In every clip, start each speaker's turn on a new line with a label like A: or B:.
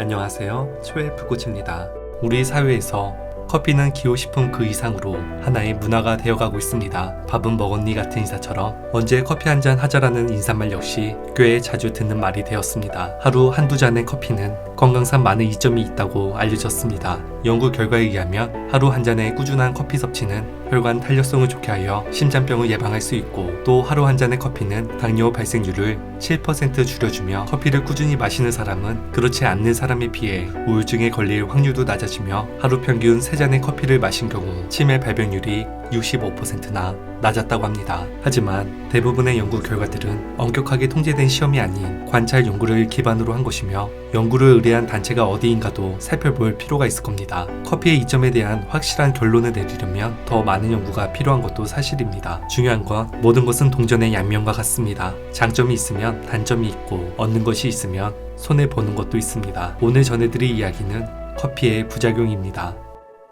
A: 안녕하세요. 초에프 코치입니다. 우리 사회에서 커피는 기호식품 그 이상으로 하나의 문화가 되어가고 있습니다. 밥은 먹었니 같은 인사처럼 언제 커피 한 잔 하자라는 인사말 역시 꽤 자주 듣는 말이 되었습니다. 하루 한두 잔의 커피는 건강상 많은 이점이 있다고 알려졌습니다. 연구 결과에 의하면 하루 한 잔의 꾸준한 커피 섭취는 혈관 탄력성을 좋게 하여 심장병을 예방할 수 있고 또 하루 한 잔의 커피는 당뇨 발생률을 7% 줄여주며 커피를 꾸준히 마시는 사람은 그렇지 않는 사람에 비해 우울증에 걸릴 확률도 낮아지며 하루 평균 3잔의 커피를 마신 경우 치매 발병률이 65%나 낮았다고 합니다. 하지만 대부분의 연구 결과들은 엄격하게 통제된 시험이 아닌 관찰 연구를 기반으로 한 것이며 연구를 의뢰한 단체가 어디인가도 살펴볼 필요가 있을 겁니다. 커피의 이점에 대한 확실한 결론을 내리려면 더 많은 연구가 필요한 것도 사실입니다. 중요한 건 모든 것은 동전의 양면과 같습니다. 장점이 있으면 단점이 있고 얻는 것이 있으면 손해 보는 것도 있습니다. 오늘 전해드릴 이야기는 커피의 부작용입니다.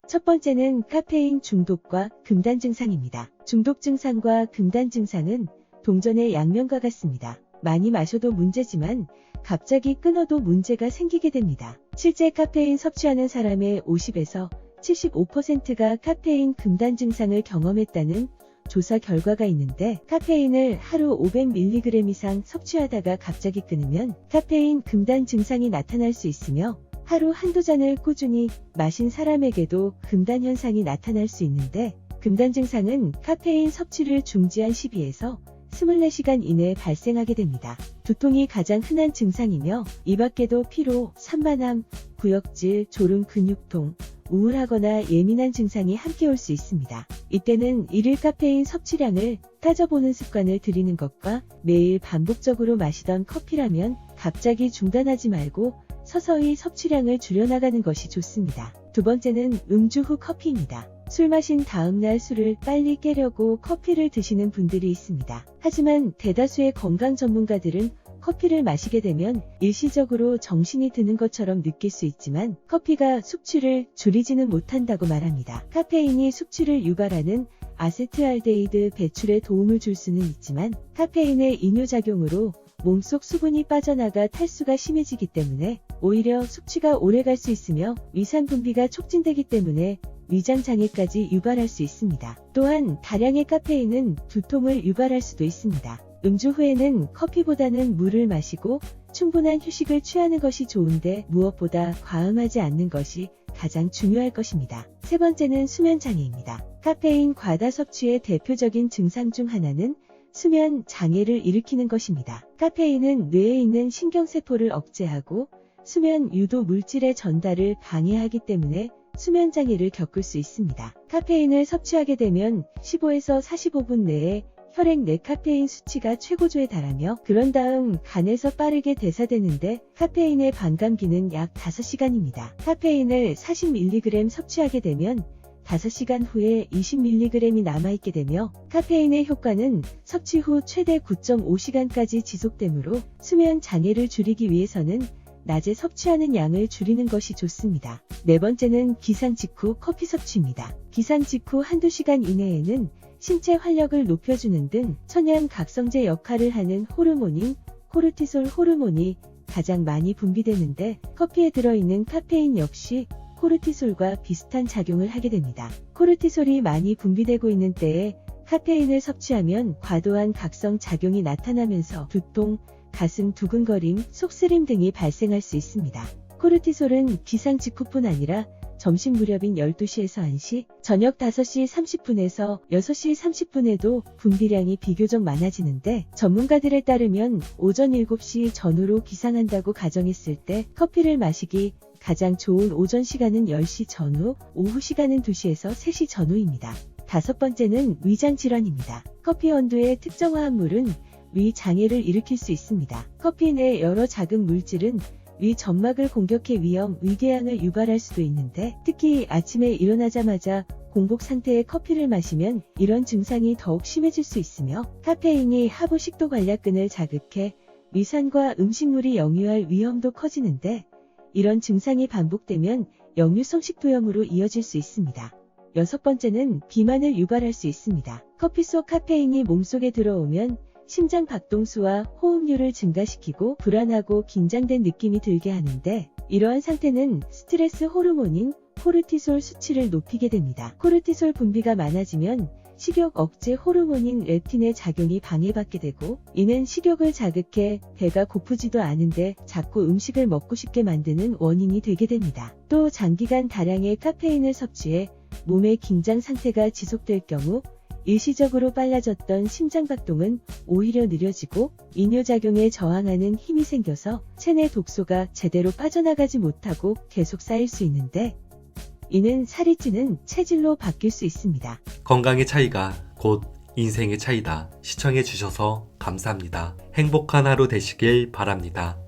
B: 첫 번째는 카페인 중독과 금단 증상입니다. 중독 증상과 금단 증상은 동전의 양면과 같습니다. 많이 마셔도 문제지만 갑자기 끊어도 문제가 생기게 됩니다. 실제 카페인 섭취하는 사람의 50에서 75%가 카페인 금단 증상을 경험했다는 조사 결과가 있는데 카페인을 하루 500mg 이상 섭취하다가 갑자기 끊으면 카페인 금단 증상이 나타날 수 있으며 하루 한두 잔을 꾸준히 마신 사람에게도 금단 현상이 나타날 수 있는데 금단 증상은 카페인 섭취를 중지한 12에서 24시간 이내에 발생하게 됩니다. 두통이 가장 흔한 증상이며 이 밖에도 피로, 산만함, 구역질, 졸음, 근육통, 우울하거나 예민한 증상이 함께 올 수 있습니다. 이때는 일일 카페인 섭취량을 따져보는 습관을 들이는 것과 매일 반복적으로 마시던 커피라면 갑자기 중단하지 말고 서서히 섭취량을 줄여나가는 것이 좋습니다. 두 번째는 음주 후 커피입니다. 술 마신 다음날 술을 빨리 깨려고 커피를 드시는 분들이 있습니다. 하지만 대다수의 건강 전문가들은 커피를 마시게 되면 일시적으로 정신이 드는 것처럼 느낄 수 있지만 커피가 숙취를 줄이지는 못한다고 말합니다. 카페인이 숙취를 유발하는 아세트알데히드 배출에 도움을 줄 수는 있지만 카페인의 이뇨작용으로 몸속 수분이 빠져나가 탈수가 심해지기 때문에 오히려 숙취가 오래 갈 수 있으며 위산 분비가 촉진되기 때문에 위장 장애까지 유발할 수 있습니다. 또한 다량의 카페인은 두통을 유발할 수도 있습니다. 음주 후에는 커피보다는 물을 마시고 충분한 휴식을 취하는 것이 좋은데 무엇보다 과음하지 않는 것이 가장 중요할 것입니다. 세 번째는 수면 장애입니다. 카페인 과다 섭취의 대표적인 증상 중 하나는 수면 장애를 일으키는 것입니다. 카페인은 뇌에 있는 신경세포를 억제하고 수면 유도 물질의 전달을 방해하기 때문에 수면 장애를 겪을 수 있습니다. 카페인을 섭취하게 되면 15에서 45분 내에 혈액 내 카페인 수치가 최고조에 달하며 그런 다음 간에서 빠르게 대사되는데 카페인의 반감기는 약 5시간입니다. 카페인을 40mg 섭취하게 되면 5시간 후에 20mg이 남아있게 되며 카페인의 효과는 섭취 후 최대 9.5시간까지 지속되므로 수면 장애를 줄이기 위해서는 낮에 섭취하는 양을 줄이는 것이 좋습니다. 네 번째는 기상 직후 커피 섭취입니다. 기상 직후 한두 시간 이내에는 신체 활력을 높여주는 등 천연 각성제 역할을 하는 호르몬인 코르티솔 호르몬이 가장 많이 분비되는데 커피에 들어있는 카페인 역시 코르티솔과 비슷한 작용을 하게 됩니다. 코르티솔이 많이 분비되고 있는 때에 카페인을 섭취하면 과도한 각성 작용이 나타나면서 두통, 가슴 두근거림, 속쓰림 등이 발생할 수 있습니다. 코르티솔은 기상 직후뿐 아니라 점심 무렵인 12시에서 1시, 저녁 5시 30분에서 6시 30분에도 분비량이 비교적 많아지는데 전문가들에 따르면 오전 7시 전후로 기상한다고 가정했을 때 커피를 마시기 가장 좋은 오전 시간은 10시 전후, 오후 시간은 2시에서 3시 전후입니다. 다섯 번째는 위장 질환입니다. 커피 원두의 특정 화합물은 위 장애를 일으킬 수 있습니다. 커피 내 여러 작은 물질은 위 점막을 공격해 위험, 위궤양을 유발할 수도 있는데 특히 아침에 일어나자마자 공복 상태의 커피를 마시면 이런 증상이 더욱 심해질 수 있으며 카페인이 하부 식도 관략근을 자극해 위산과 음식물이 역류할 위험도 커지는데 이런 증상이 반복되면 역류성 식도염으로 이어질 수 있습니다. 여섯 번째는 비만을 유발할 수 있습니다. 커피 속 카페인이 몸속에 들어오면 심장 박동수와 호흡률을 증가시키고 불안하고 긴장된 느낌이 들게 하는데 이러한 상태는 스트레스 호르몬인 코르티솔 수치를 높이게 됩니다. 코르티솔 분비가 많아지면 식욕 억제 호르몬인 렙틴의 작용이 방해받게 되고 이는 식욕을 자극해 배가 고프지도 않은데 자꾸 음식을 먹고 싶게 만드는 원인이 되게 됩니다. 또 장기간 다량의 카페인을 섭취해 몸의 긴장 상태가 지속될 경우 일시적으로 빨라졌던 심장박동은 오히려 느려지고 이뇨작용에 저항하는 힘이 생겨서 체내 독소가 제대로 빠져나가지 못하고 계속 쌓일 수 있는데 이는 살이 찌는 체질로 바뀔 수 있습니다.
A: 건강의 차이가 곧 인생의 차이다. 시청해주셔서 감사합니다. 행복한 하루 되시길 바랍니다.